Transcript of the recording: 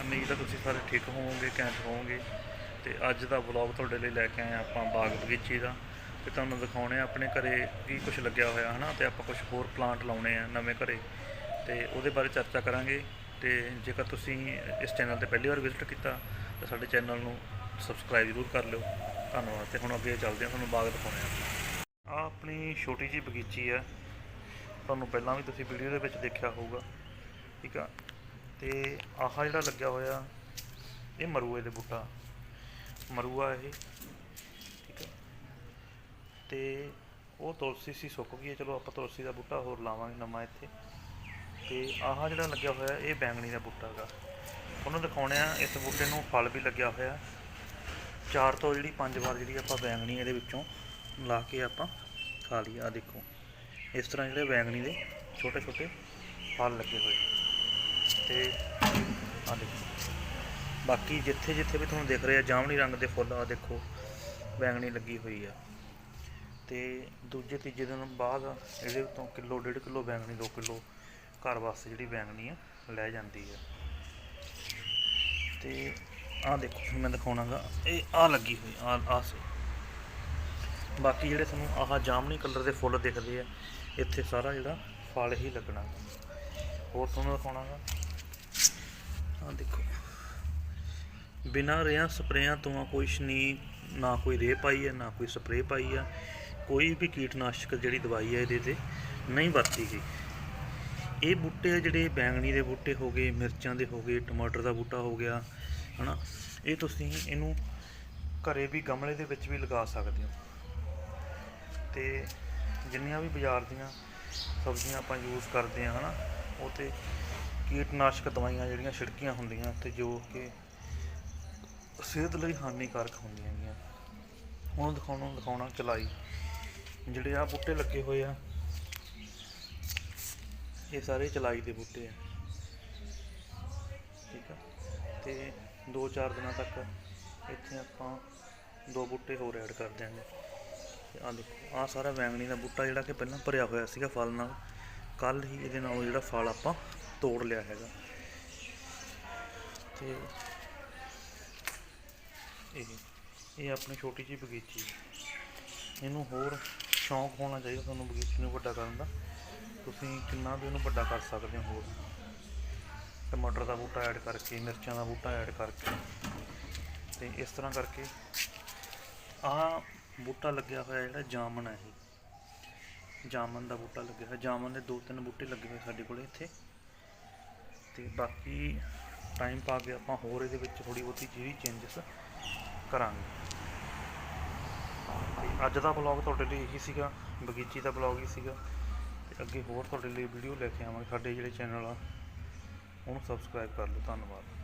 ਉਮੀਦ ਹੈ ਤੁਸੀਂ ਸਾਰੇ ਠੀਕ ਹੋਵੋਗੇ ਘੈਂਟ ਹੋਵੋਗੇ। ਤੇ ਅੱਜ ਦਾ ਵਲੌਗ ਤੁਹਾਡੇ ਲਈ ਲੈ ਕੇ ਆਏ ਹਾਂ ਆਪਾਂ ਬਾਗ ਬਗੀਚੀ ਦਾ। ਤੇ ਤੁਹਾਨੂੰ ਦਿਖਾਉਣੇ ਆ ਆਪਣੇ ਘਰੇ ਕੀ ਕੁਝ ਲੱਗਿਆ ਹੋਇਆ, ਹਨਾ? ਤੇ ਆਪਾਂ ਕੁਝ ਹੋਰ ਪਲਾਂਟ ਲਾਉਣੇ ਆ ਨਵੇਂ ਘਰੇ। ਤੇ ਉਹਦੇ ਬਾਰੇ ਚਰਚਾ ਕਰਾਂਗੇ। ਤੇ ਜੇਕਰ ਤੁਸੀਂ ਇਸ ਚੈਨਲ ਤੇ ਪਹਿਲੀ ਵਾਰ ਵਿਜ਼ਿਟ ਕੀਤਾ, ਤਾਂ ਸਾਡੇ ਚੈਨਲ ਨੂੰ ਸਬਸਕ੍ਰਾਈਬ ਜ਼ਰੂਰ ਕਰ ਲਿਓ। ਧੰਨਵਾਦ। ਤੇ ਹੁਣ ਅੱਗੇ ਚੱਲਦੇ ਹਾਂ, ਤੁਹਾਨੂੰ ਬਾਗ ਦਿਖਾਉਣੇ ਆ ਆ ਆਪਣੀ ਛੋਟੀ ਜੀ ਬਗੀਚੀ ਹੈ ਤੁਹਾਨੂੰ ਪਹਿਲਾਂ ਵੀ ਤੁਸੀਂ ਵੀਡੀਓ ਦੇ ਵਿੱਚ ਦੇਖਿਆ ਹੋਊਗਾ। ਠੀਕ ਆ। ਤੇ ਆਹ ਜਿਹੜਾ ਲੱਗਿਆ ਹੋਇਆ, ਇਹ ਮਰੂਏ ਦੇ ਬੂਟਾ। ਮਰੂਆ ਇਹ, ਠੀਕ ਹੈ। ਤੇ ਉਹ ਤੁਲਸੀ ਸੀ ਸੁੱਕ ਗਈ ਹੈ, ਚਲੋ ਆਪਾਂ ਤੁਲਸੀ ਦਾ ਬੂਟਾ ਹੋਰ ਲਾਵਾਂਗੇ ਨਵਾਂ ਇੱਥੇ। ਤੇ ਆਹ ਜਿਹੜਾ ਲੱਗਿਆ ਹੋਇਆ, ਇਹ ਬੈਂਗਣੀ ਦਾ ਬੂਟਾ ਹੈਗਾ। ਉਹਨੂੰ ਦਿਖਾਉਣੇ ਆ ਇਸ ਬੂਟੇ ਨੂੰ ਫਲ ਵੀ ਲੱਗਿਆ ਹੋਇਆ। ਚਾਰ ਤੋਂ ਜਿਹੜੀ ਪੰਜ ਵਾਰ ਜਿਹੜੀ ਆਪਾਂ ਬੈਂਗਣੀ ਇਹਦੇ ਵਿੱਚੋਂ ਲਾ ਕੇ ਆਪਾਂ ਖਾ ਲਈ। ਆ ਦੇਖੋ, ਇਸ ਤਰ੍ਹਾਂ ਜਿਹੜੇ ਬੈਂਗਣੀ ਦੇ ਛੋਟੇ ਛੋਟੇ ਫਲ ਲੱਗੇ ਹੋਏ। ਤੇ ਆ ਦੇਖੋ। ਬਾਕੀ ਜਿੱਥੇ ਜਿੱਥੇ ਵੀ ਤੁਹਾਨੂੰ ਦਿਖ ਰਿਹਾ ਜਾਮਣੀ ਰੰਗ ਦੇ ਫੁੱਲ ਆ ਦੇਖੋ, ਬੈਂਗਣੀ ਲੱਗੀ ਹੋਈ ਆ। ਤੇ ਦੂਜੇ ਤੀਜੇ ਦਿਨ ਬਾਅਦ ਇਹਦੇ ਤੋਂ ਕਿਲੋ, ਡੇਢ ਕਿਲੋ ਬੈਂਗਣੀ 2 ਕਿਲੋ ਘਰ ਵਾਸਤੇ ਜਿਹੜੀ ਬੈਂਗਣੀ ਆ, ਲੈ ਜਾਂਦੀ ਆ। ਤੇ ਆਹ ਦੇਖੋ ਹੁਣ ਮੈਂ ਦਿਖਾਉਣਾਗਾ, ਇਹ ਆ ਲੱਗੀ ਹੋਈ ਆ ਆ ਬਾਕੀ ਜਿਹੜੇ ਤੁਹਾਨੂੰ ਆਹ ਜਾਮਣੀ ਕਲਰ ਦੇ ਫੁੱਲ ਦਿਖਦੇ ਆ, ਇੱਥੇ ਸਾਰਾ ਜਿਹੜਾ ਫਲ ਹੀ ਲੱਗਣਾ। ਹੋਰ ਤੁਹਾਨੂੰ ਦਿਖਾਉਣਾਗਾ। ਆਹ ਦੇਖੋ। ਬਿਨਾਂ ਰਿਆਂ ਸਪਰੇਆਂ ਤੋਂ ਕੁਛ ਨਹੀਂ ਨਾ ਕੋਈ ਰੇ ਪਾਈ ਹੈ, ਨਾ ਕੋਈ ਸਪਰੇ ਪਾਈ ਆ। ਕੋਈ ਵੀ ਕੀਟਨਾਸ਼ਕ ਜਿਹੜੀ ਦਵਾਈ ਹੈ ਇਹਦੇ ਤੇ ਨਹੀਂ ਵਰਤੀ ਗਈ। ਇਹ ਬੂਟੇ ਜਿਹੜੇ ਬੈਂਗਣੀ ਦੇ ਬੂਟੇ ਹੋ ਗਏ, ਮਿਰਚਾਂ ਦੇ ਹੋ ਗਏ, ਟਮਾਟਰ ਦਾ ਬੂਟਾ ਹੋ ਗਿਆ, ਹਨਾ। ਇਹ ਤੁਸੀਂ ਇਹਨੂੰ ਘਰੇ ਵੀ ਗਮਲੇ ਦੇ ਵਿੱਚ ਵੀ ਲਗਾ ਸਕਦੇ ਹੋ। ਤੇ ਜਿੰਨੀਆਂ ਵੀ ਬਾਜ਼ਾਰ ਦੀਆਂ ਸਬਜ਼ੀਆਂ ਆਪਾਂ ਯੂਜ਼ ਕਰਦੇ ਆ ਹਨਾ, ਉਹ ਤੇ ਕੀਟਨਾਸ਼ਕ ਦਵਾਈਆਂ ਜਿਹੜੀਆਂ ਛਿੜਕੀਆਂ ਹੁੰਦੀਆਂ ਤੇ ਜੋ ਕਿ ਸਿਹਤ ਲਈ ਹਾਨੀਕਾਰਕ ਹੁੰਦੀਆਂ ਗੀਆਂ ਹੁਣ ਦਿਖਾਉਣਾ ਦਿਖਾਉਣਾ ਚਲਾਈ। ਜਿਹੜੇ ਆ ਬੂਟੇ ਲੱਗੇ ਹੋਏ ਆ, ਇਹ ਸਾਰੇ ਚਲਾਈ ਦੇ ਬੂਟੇ ਆ। ਠੀਕ ਆ? ਤੇ 2-4 ਦਿਨਾਂ ਤੱਕ ਇੱਥੇ ਆਪਾਂ ਦੋ ਬੂਟੇ ਹੋਰ ਐਡ ਕਰ ਦਿਆਂਗੇ। ਤੇ ਆ ਦੇਖੋ ਆ ਸਾਰਾ ਬੈਂਗਣੀ ਦਾ ਬੂਟਾ ਜਿਹੜਾ ਕਿ ਪਹਿਲਾਂ ਭਰਿਆ ਹੋਇਆ ਸੀਗਾ ਫਲ ਨਾਲ। ਕੱਲ ਹੀ ਇਹਦੇ ਨਾਲ ਜਿਹੜਾ ਫਲ ਆਪਾਂ ਤੋੜ ਲਿਆ ਹੈਗਾ। ਤੇ ਇਹ ਇਹ ਆਪਣੀ ਛੋਟੀ ਜਿਹੀ ਬਗੀਚੀ ਇਹਨੂੰ ਹੋਰ ਸ਼ੌਂਕ ਹੋਣਾ ਚਾਹੀਦਾ ਤੁਹਾਨੂੰ ਬਗੀਚੀ ਨੂੰ ਵੱਡਾ ਕਰਨ ਦਾ। ਤੁਸੀਂ ਕਿੰਨਾ ਵੀ ਉਹਨੂੰ ਵੱਡਾ ਕਰ ਸਕਦੇ ਹੋ ਹੋਰ। ਟਮਾਟਰ ਦਾ ਬੂਟਾ ਐਡ ਕਰਕੇ, ਮਿਰਚਾਂ ਦਾ ਬੂਟਾ ਐਡ ਕਰਕੇ। ਤੇ ਇਸ ਤਰ੍ਹਾਂ ਕਰਕੇ ਆਹ ਬੂਟਾ ਲੱਗਿਆ ਹੋਇਆ ਜਿਹੜਾ ਜਾਮਨ ਹੈ ਇਹ। ਜਾਮਨ ਦਾ ਬੂਟਾ ਲੱਗਿਆ ਹੋਇਆ। ਜਾਮਨ ਦੇ ਦੋ ਤਿੰਨ ਬੂਟੇ ਲੱਗੇ ਹੋਏ ਸਾਡੇ ਕੋਲੇ ਇੱਥੇ। ਤੇ ਬਾਕੀ ਟਾਈਮ ਪਾ ਕੇ ਆਪਾਂ ਹੋਰ ਇਹਦੇ ਵਿੱਚ ਥੋੜੀ ਬਹੁਤੀ ਜਿਹੜੀ ਚੇਂਜਸ ਕਰਾਂਗੇ। ਤੇ ਅੱਜ ਦਾ ਵਲੌਗ ਤੁਹਾਡੇ ਲਈ ਇਹੀ ਸੀਗਾ, ਬਗੀਚੀ ਦਾ ਵਲੌਗ ਹੀ ਸੀਗਾ। ਤੇ ਅੱਗੇ ਹੋਰ ਤੁਹਾਡੇ ਲਈ ਵੀਡੀਓ ਲੈ ਕੇ ਆਵਾਂਗੇ, ਸਾਡੇ ਜਿਹੜੇ ਚੈਨਲ ਆ, ਉਹਨੂੰ ਸਬਸਕ੍ਰਾਈਬ ਕਰ ਲਓ, ਧੰਨਵਾਦ।